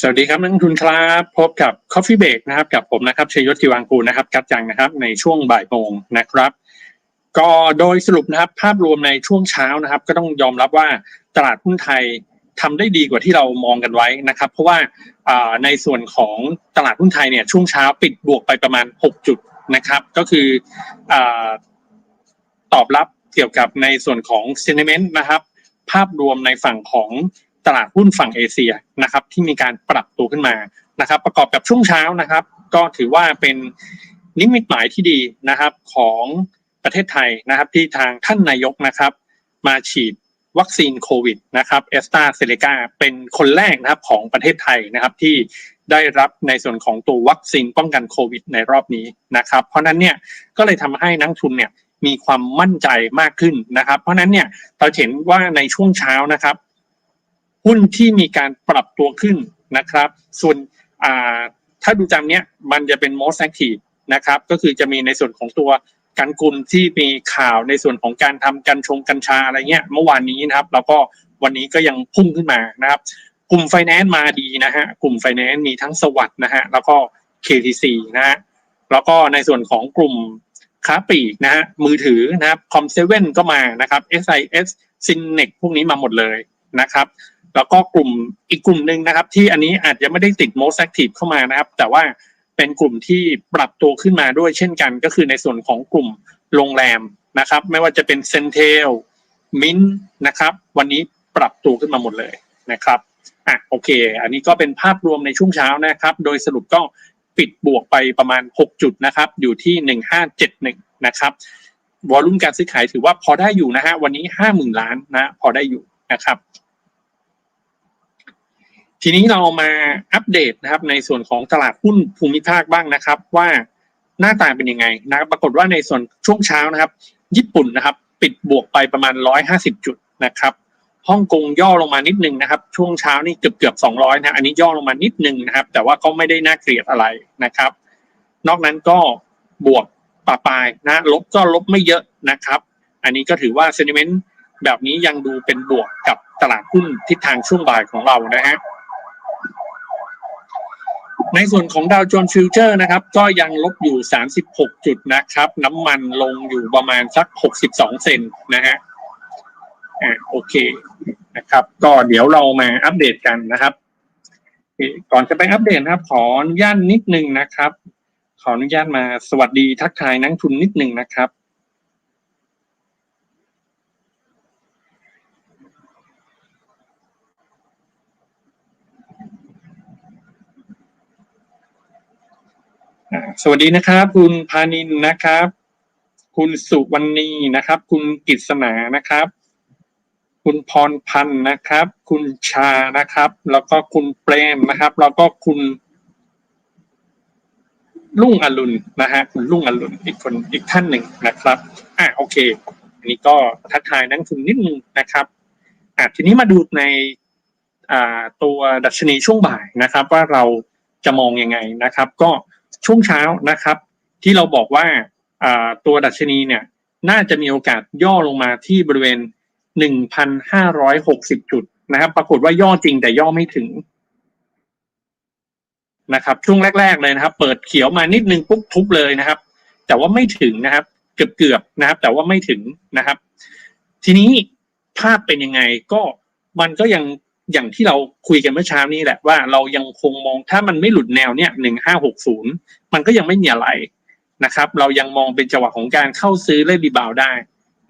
สวัสดีครับนักลงทุนครับพบกับ Coffee Break นะครับกับผมนะครับชัยยศทิวังกูลนะครับกัดจังนะครับในช่วงบ่ายโมงนะครับ ก็โดยสรุปนะครับภาพรวมในช่วงเช้านะครับ ก็ต้องยอมรับว่าตลาดหุ้นไทยทำได้ดีกว่าที่เรามองกันไว้นะครับ เพราะว่าในส่วนของตลาดหุ้นไทยเนี่ยช่วงเช้าปิดบวกไปประมาณ 6 จุดนะครับ ก็คืออตอบรับเกี่ยวกับในส่วนของ sentiment นะครับ ภาพรวมในฝั่งของ ตลาดหุ้นฝั่งเอเชียนะครับที่มีการปรับตัวขึ้นมานะครับ ประกอบกับช่วงเช้านะครับ ก็ถือว่าเป็นนิมิตหมายที่ดีนะครับของประเทศไทยนะครับที่ทางท่านนายกนะครับ มาฉีดวัคซีนโควิดนะครับเอสตาเซเลกาเป็นคนแรกนะครับของประเทศไทยนะครับที่ได้รับในส่วนของตัววัคซีนป้องกันโควิดในรอบนี้นะครับ เพราะนั้นเนี่ยก็เลยทำให้นักทุนเนี่ยมีความมั่นใจมากขึ้นนะครับ เพราะนั้นเนี่ยเราเห็นว่าในช่วงเช้านะครับ หุ้นที่มีการปรับตัวขึ้นนะครับ ส่วนถ้าดูจำเนี้ยมันจะเป็น most active นะครับ ก็คือจะมีในส่วนของตัวการกุลที่มีข่าวในส่วนของการทำกัญชงกัญชาอะไรเงี้ยเมื่อวานนี้นะครับ แล้วก็วันนี้ก็ยังพุ่งขึ้นมานะครับ กลุ่มไฟแนนซ์มาดีนะฮะกลุ่มไฟแนนซ์มีทั้งสวัสด์นะฮะแล้วก็ KTC นะฮะแล้วก็ในส่วนของกลุ่มค้าปลีกนะฮะมือถือนะครับคอมเซเว่นก็มานะครับ SIS ซินเนกพวกนี้มาหมดเลยนะครับ แล้วก็กลุ่มอีกกลุ่มหนึ่งนะครับ ที่อันนี้อาจจะไม่ได้ติด most active เข้ามานะครับ แต่ว่าเป็นกลุ่มที่ปรับตัวขึ้นมาด้วยเช่นกัน ก็คือในส่วนของกลุ่มโรงแรมนะครับ ไม่ว่าจะเป็นเซนเทลมินนะครับ วันนี้ปรับตัวขึ้นมาหมดเลยนะครับอะโอเค อันนี้ก็เป็นภาพรวมในช่วงเช้านะครับ โดยสรุปก็ปิดบวกไปประมาณ 6 จุดนะครับ อยู่ที่ 1571 นะครับวอลุ่มการซื้อขายถือว่าพอได้อยู่นะฮะวันนี้ 50,000 ล้านนะ พอได้อยู่นะครับ ทีนี้เรามาอัปเดตนะครับในส่วนของตลาดหุ้นภูมิภาคบ้างนะครับ ว่าหน้าตาเป็นยังไงนะครับ ปรากฏว่าในส่วนช่วงเช้านะครับ ญี่ปุ่นนะครับ ปิดบวกไปประมาณ 150 จุดนะครับฮ่องกงย่อลงมานิดนึงนะครับ ช่วงเช้านี่เกือบเกือบ200นะอันนี้ย่อลงมานิดนึงนะครับ แต่ว่าก็ไม่ได้น่าเกลียดอะไรนะครับ นอกนั้นก็บวกปะปลายนะลบก็ลบไม่เยอะนะครับ อันนี้ก็ถือว่าเซนิเมนต์แบบนี้ยังดูเป็นบวกกับตลาดหุ้นทิศทางช่วงบ่ายของเรานะฮะ ในส่วนของดาวโจนส์ฟิวเจอร์นะครับก็ยังลบอยู่ 36 จุดนะครับ น้ำมันลงอยู่ประมาณสัก 62 เซนนะฮะอ่าโอเคนะครับ ก็เดี๋ยวเรามาอัปเดตกันนะครับก่อนจะไปอัปเดตนะครับ ขออนุญาตนิดนึงนะครับ ขออนุญาตมาสวัสดีทักทายนักทุนนิดนึงนะครับ สวัสดีนะครับ คุณพานินนะครับ คุณสุวรรณีนะครับ คุณกิษณานะครับ คุณพรพันธ์นะครับ คุณชานะครับ แล้วก็คุณเปรมนะครับ แล้วก็คุณลุ่งอรุณนะฮะคุณลุ่งอรุณอีกคนอีกท่านหนึ่งนะครับ อะโอเค อันนี้ก็ทักทายนักทุนนิดนึงนะครับอะทีนี้มาดูในอ่าตัวดัชนีช่วงบ่ายนะครับ ว่าเราจะมองยังไงนะครับ ก็ ช่วงเช้านะครับ ที่เราบอกว่าตัวดัชนีเนี่ยน่าจะมีโอกาสย่อลงมาที่บริเวณ 1,560 จุดนะครับ ปรากฏว่าย่อจริงแต่ย่อไม่ถึงนะครับ ช่วงแรก ๆเลยนะครับ เปิดเขียวมานิดนึงปุ๊บทุบเลยนะครับ แต่ว่าไม่ถึงนะครับ เกือบๆนะครับ แต่ว่าไม่ถึงนะครับ ทีนี้ภาพเป็นยังไงก็มันก็ยัง อย่างที่เราคุยกันเมื่อเช้านี้แหละว่าเรายังคงมองถ้ามันไม่หลุดแนวเนี่ยหนึ่งห้าหกศูนย์มันก็ยังไม่มีอะไรนะครับ เรายังมองเป็นจังหวะของการเข้าซื้อและรีบาวได้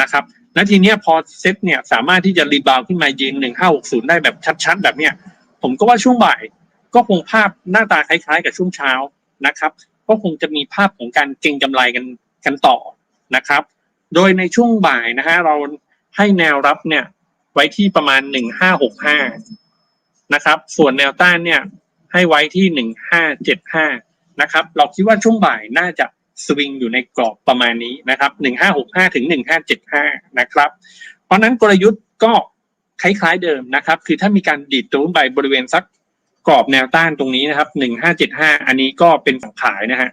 นะครับแล้วทีเนี้ยพอเซ็ตเนี่ยสามารถที่จะรีบาวขึ้นมายืนหนึ่งห้าหกศูนย์ได้แบบชัดๆ แบบเนี้ยผมก็ว่าช่วงบ่ายก็คงภาพหน้าตาคล้ายๆ กับช่วงเช้านะครับ ก็คงจะมีภาพของการเก็งกำไรกันกันต่อนะครับ โดยในช่วงบ่ายนะฮะเราให้แนวรับเนี่ย ไว้ที่ประมาณหนึ่งห้าหกห้านะครับ ส่วนแนวต้านเนี่ยให้ไว้ที่หนึ่งห้าเจ็ดห้านะครับ เราคิดว่าช่วงบ่ายน่าจะสวิงอยู่ในกรอบประมาณนี้นะครับหนึ่งห้าหกห้าถึงหนึ่งห้าเจ็ดห้านะครับ เพราะนั้นกลยุทธ์ก็คล้ายๆเดิมนะครับ คือถ้ามีการดีดตัวขึ้นไปบริเวณสักกรอบแนวต้านตรงนี้นะครับหนึ่งห้าเจ็ดห้าอันนี้ก็เป็นฝั่งขายนะฮะ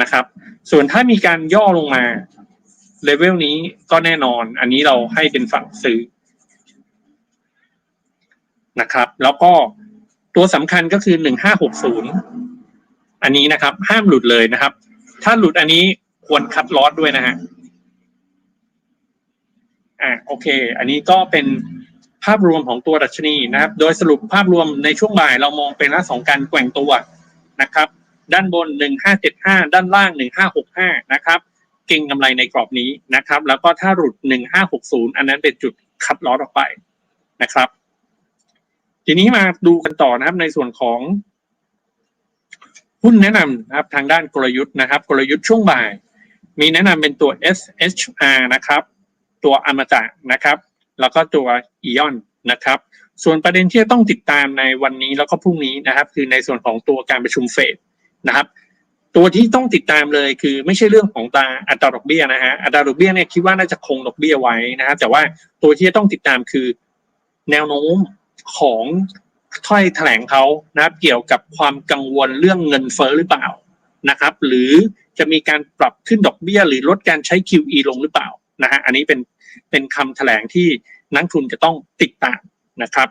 นะครับ ส่วนถ้ามีการย่อลงมา เลเวลนี้ก็แน่นอน อันนี้เราให้เป็นฝั่งซื้อนะครับ แล้วก็ตัวสำคัญก็คือหนึ่งห้าหกศูนย์อันนี้นะครับ ห้ามหลุดเลยนะครับ ถ้าหลุดอันนี้ควรคัดลอสด้วยนะฮะอ่าโอเค อันนี้ก็เป็นภาพรวมของตัวดัชนีนะครับ โดยสรุปภาพรวมในช่วงบ่ายเรามองเป็นลักษณะของการแกว่งตัวนะครับ ด้านบนหนึ่งห้าเจ็ดห้าด้านล่างหนึ่งห้าหกห้านะครับ ก่งกำไรในกรอบนี้นะครับ แล้วก็ถ้าหลุดหนึ่งห้าหกศูนย์อันนั้นเป็นจุดคัดลอสออกไปนะครับ ทีนี้มาดูกันต่อนะครับในส่วนของหุ้นแนะนำนะครับทางด้านกลยุทธ์นะครับ กลยุทธ์ช่วงบ่าย มีแนะนำเป็นตัว SHR นะครับ ตัวอมตะนะครับ แล้วก็ตัวอีออนนะครับ ส่วนประเด็นที่จะต้องติดตามในวันนี้แล้วก็พรุ่งนี้นะครับ คือในส่วนของตัวการประชุมเฟดนะครับ ตัวที่ต้องติดตามเลยคือไม่ใช่เรื่องของตาอัตราดอกเบี้ยนะฮะอัตราดอกเบี้ยเนี่ยคิดว่าน่าจะคงดอกเบี้ยไว้นะฮะแต่ว่าตัวที่จะต้องติดตามคือแนวโน้มของถ้อยแถลงเขานะครับเกี่ยวกับความกังวลเรื่องเงินเฟ้อหรือเปล่านะครับ หรือจะมีการปรับขึ้นดอกเบี้ย หรือลดการใช้ QE ลงหรือเปล่านะฮะอันนี้เป็นเป็นคำแถลงที่นักทุนจะต้องติดตามนะครับ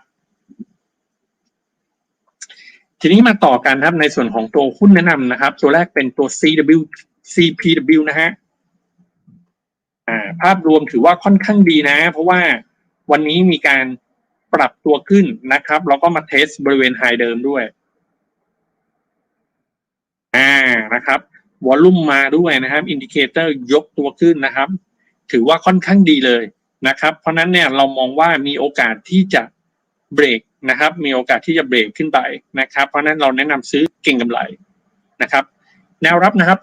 ทีนี้มาต่อกันครับในส่วนของตัวหุ้นแนะนำนะครับ ตัวแรกเป็นตัว CW CPW นะฮะภาพรวมถือว่าค่อนข้างดีนะ เพราะว่าวันนี้มีการปรับตัวขึ้นนะครับ แล้วก็มาเทสบริเวณไฮเดิมด้วย อ่านะครับวอลลุ่มมาด้วยนะครับอินดิเคเตอร์ยกตัวขึ้นนะครับ ถือว่าค่อนข้างดีเลยนะครับ เพราะนั้นเนี่ยเรามองว่ามีโอกาสที่จะเบรก นะครับ มีโอกาสที่จะเบรกขึ้นไปนะครับ เพราะนั้นเราแนะนำซื้อเก่งกำไรนะครับ แนวรับนะครับ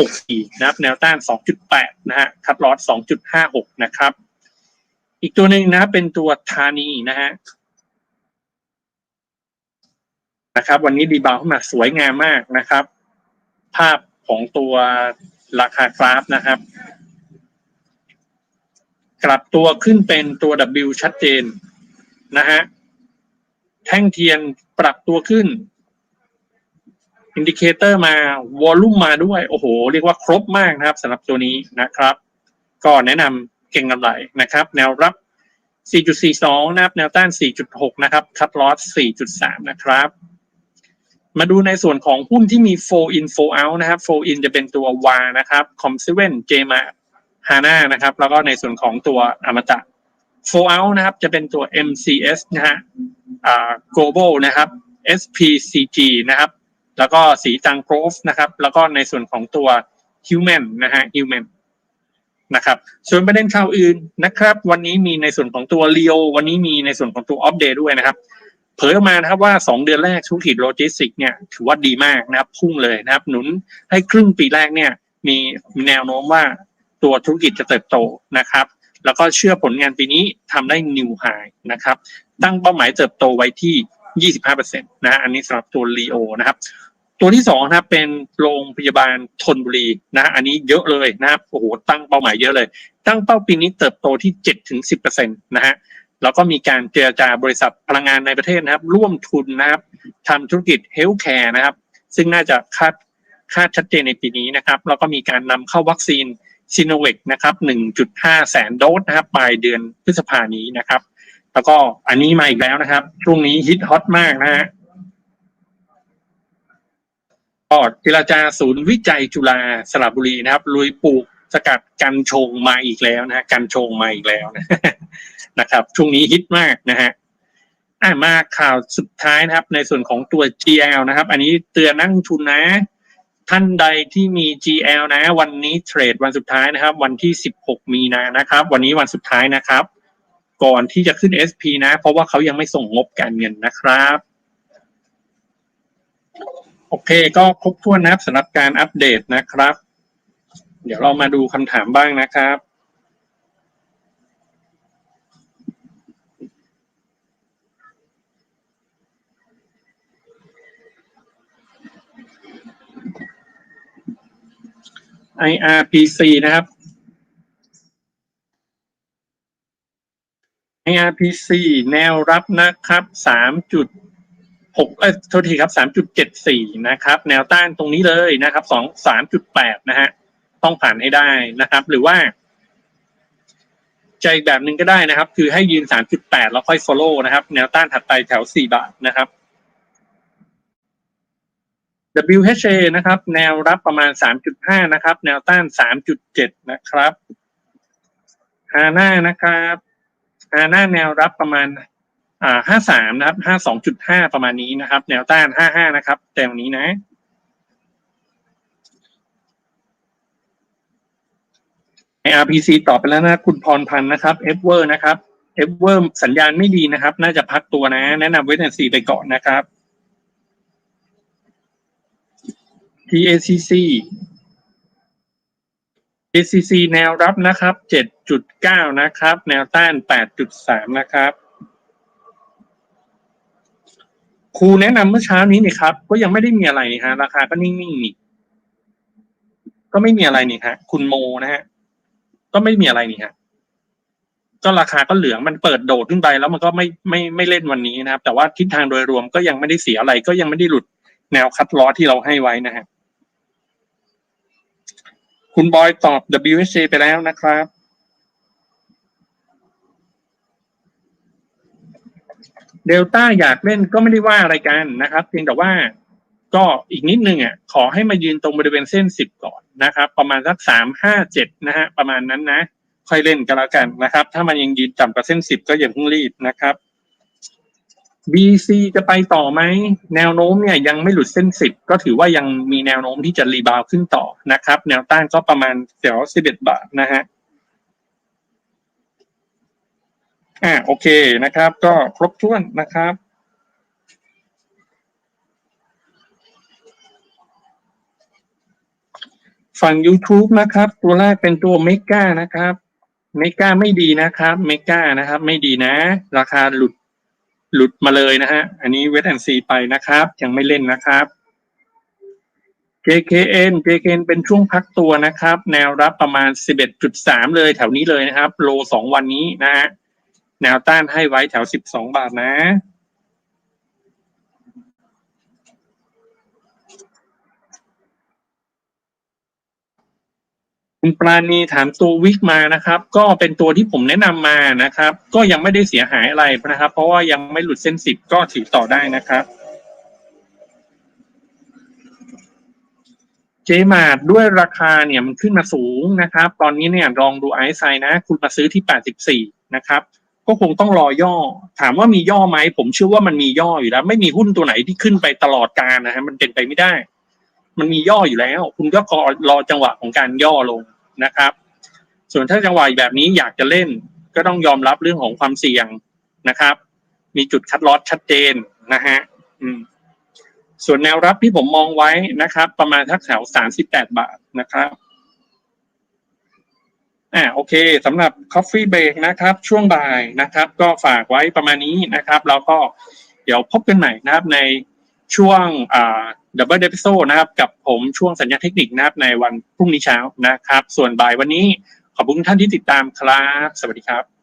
2.64 นะครับ แนวต้าน 2.8 นะฮะคัดลอส2.56 นะครับ อีกตัวหนึ่งนะครับเป็นตัวธานีนะฮะนะครับ วันนี้ดีบาวขึ้นมาสวยงามมากนะครับ ภาพของตัวราคากราฟนะครับ กลับตัวขึ้นเป็นตัว W ชัดเจนนะฮะ แท่งเทียนปรับตัวขึ้น อินดิเคเตอร์มาวอลลุ่มมาด้วย โอ้โห เรียกว่าครบมากนะครับสำหรับตัวนี้นะครับ ก็แนะนำเก่งกำไรนะครับ แนวรับ 4.42 นะครับ แนวต้าน 4.6 นะครับคัดลอส4.3 นะครับมาดูในส่วนของหุ้นที่มี4 in 4 out นะครับ4 in จะเป็นตัว w a นะครับ Com7 JMA HANA นะครับ แล้วก็ในส่วนของตัวอมตะ4 out นะครับ จะเป็นตัว MCS นะฮะ Global นะครับ SPCG นะครับ แล้วก็สีจังโกรฟนะครับ แล้วก็ในส่วนของตัว Human นะฮะ Human นะครับ ส่วนประเด็นข่าวอื่นนะครับ วันนี้มีในส่วนของตัว Leo วันนี้มีในส่วนของตัว Update ด้วยนะครับ เผยออกมานะครับว่า 2 เดือนแรกธุรกิจโลจิสติกส์เนี่ยถือว่าดีมากนะครับ พุ่งเลยนะครับ หนุนให้ครึ่งปีแรกเนี่ยมีแนวโน้มว่าตัวธุรกิจจะเติบโตนะครับ แล้วก็เชื่อผลงานปีนี้ทำได้นิวไฮนะครับ ตั้งเป้าหมายเติบโตไว้ที่ 25%นะอันนี้สำหรับตัว Leo นะครับ ตัวที่สองนะครับเป็นโรงพยาบาลทนบุรีนะอันนี้เยอะเลยนะครับโอ้โหตั้งเป้าหมายเยอะเลย ตั้งเป้าปีนี้เติบโตที่เจ็ดถึงสิบเปอร์เซ็นตนะฮะแล้วก็มีการเจรจาบริษัทพลังงานในประเทศนะครับ ร่วมทุนนะครับทำธุรกิจเฮลท์แคร์นะครับ ซึ่งน่าจะคาดคาดชัดเจนในปีนี้นะครับ แล้วก็มีการนำเข้าวัคซีนซีโนเวกนะครับ 1.5 แสนโดสนะครับปลายเดือนพฤษภานี้นะครับ แล้วก็อันนี้มาอีกแล้วนะครับช่วงนี้ฮิตฮอตมากนะฮะก็เจรจาศูนย์วิจัยจุฬาสระบุรีนะครับลุยปลูกสกัดกันชงมาอีกแล้วนะฮะกันชงมาอีกแล้วนะนะครับช่วงนี้ฮิตมากนะฮะอะมาข่าวสุดท้ายนะครับ ในส่วนของตัว GL นะครับ อันนี้เตือนนักลงทุนนะ ท่านใดที่มี GL นะ วันนี้เทรดวันสุดท้ายนะครับ วันที่ 16 มีนานะครับ วันนี้วันสุดท้ายนะครับ ก่อนที่จะขึ้น SP นะ เพราะว่าเขายังไม่ส่งงบการเงินนะครับ โอเคก็ครบถ้วนนะครับสำหรับการอัปเดตนะครับ เดี๋ยวเรามาดูคำถามบ้างนะครับ IRPC นะครับ IRPC แนวรับนะครับสามจุดหกเอ้ยโทษทีครับสามจุดเจ็ดสี่นะครับ แนวต้านตรงนี้เลยนะครับสองสามจุดแปดนะฮะต้องผ่านให้ได้นะครับ หรือว่าใจแบบหนึ่งก็ได้นะครับ คือให้ยืน3.8แล้วค่อย follow นะครับ แนวต้านถัดไปแถว4บาทนะครับ WHA นะครับ แนวรับประมาณ 3.5 นะครับ แนวต้าน 3.7 นะครับฮาน่านะครับ ฮาน่าแนวรับประมาณอ่า53นะครับ52.5ประมาณนี้นะครับ แนวต้าน55นะครับแต่วันนี้นะใน RPC ตอบไปแล้วนะคุณพรพันธ์นะครับเอฟเวอร์นะครับเอฟเวอร์สัญญาณไม่ดีนะครับ น่าจะพักตัวนะ แนะนำเวทแอนซีไปก่อนนะครับ TACC ACC แนวรับนะครับ 7.9 นะครับ แนวต้าน 8.3 นะครับ ครูแนะนำเมื่อเช้านี้นี่ครับ ก็ยังไม่ได้มีอะไรนี่ฮะ ราคาก็นิ่งๆนี่ก็ไม่มีอะไรนี่ฮะ คุณโมนะฮะ ก็ไม่มีอะไรนี่ฮะ ก็ราคาก็เหลืองมันเปิดโดดขึ้นไปแล้วมันก็ไม่ไม่ไม่เล่นวันนี้นะครับ แต่ว่าทิศทางโดยรวมก็ยังไม่ได้เสียอะไร ก็ยังไม่ได้หลุดแนวคัดล้อที่เราให้ไว้นะฮะ คุณบอยตอบ WSJ ไปแล้วนะครับ เดลต้าอยากเล่นก็ไม่ได้ว่าอะไรกันนะครับ เพียงแต่ว่าก็อีกนิดนึงอะขอให้มายืนตรงบริเวณเส้นสิบก่อนนะครับ ประมาณสักสามห้าเจ็ดนะฮะประมาณนั้นนะ ค่อยเล่นกันแล้วกันนะครับ ถ้ามันยังยืนต่ำกว่าเส้นสิบก็อย่าเพิ่งรีบนะครับ BC จะไปต่อไหมแนวโน้มเนี่ยยังไม่หลุดเส้นสิบก็ถือว่ายังมีแนวโน้มที่จะรีบาวขึ้นต่อนะครับ แนวต้านก็ประมาณแถวสิบเอ็ดบาทนะฮะอ่าโอเคนะครับ ก็ครบถ้วนนะครับฝั่ง YouTube นะครับ ตัวแรกเป็นตัวเมกานะครับเมกาไม่ดีนะครับเมกานะครับ ไม่ดีนะ ราคาหลุด หลุดมาเลยนะฮะ อันนี้เวทแอนซีไปนะครับ ยังไม่เล่นนะครับ JKN JKN เป็นช่วงพักตัวนะครับ แนวรับประมาณ 11.3 เลยแถวนี้เลยนะครับ โลสองวันนี้นะฮะ แนวต้านให้ไว้แถว 12 บาทนะ คุณปราณีถามตัววิกมานะครับ ก็เป็นตัวที่ผมแนะนำมานะครับ ก็ยังไม่ได้เสียหายอะไรนะครับ เพราะว่ายังไม่หลุดเส้นสิบก็ถือต่อได้นะครับเจมาดด้วยราคาเนี่ยมันขึ้นมาสูงนะครับ ตอนนี้เนี่ยลองดูไอซ์ไซนะ คุณมาซื้อที่ 84 นะครับ ก็คงต้องรอย่อ ถามว่ามีย่อไหม ผมเชื่อว่ามันมีย่ออยู่แล้ว ไม่มีหุ้นตัวไหนที่ขึ้นไปตลอดการนะฮะมันเป็นไปไม่ได้ มันมีย่ออยู่แล้ว คุณก็รอจังหวะของการย่อลง นะครับ ส่วนถ้าจังหวะแบบนี้อยากจะเล่นก็ต้องยอมรับเรื่องของความเสี่ยงนะครับ มีจุดคัดลอสชัดเจนนะฮะส่วนแนวรับที่ผมมองไว้นะครับ ประมาณทักแถว38บาทนะครับอ่าโอเคสำหรับ Coffee Break นะครับ ช่วงบ่ายนะครับ ก็ฝากไว้ประมาณนี้นะครับ แล้วก็เดี๋ยวพบกันใหม่นะครับในช่วงอ่า ดับเบิลเดพิโซนะครับกับผมช่วงสัญญาเทคนิคนะครับในวันพรุ่งนี้เช้านะครับ ส่วนบ่ายวันนี้ขอบคุณท่านที่ติดตามครับ สวัสดีครับ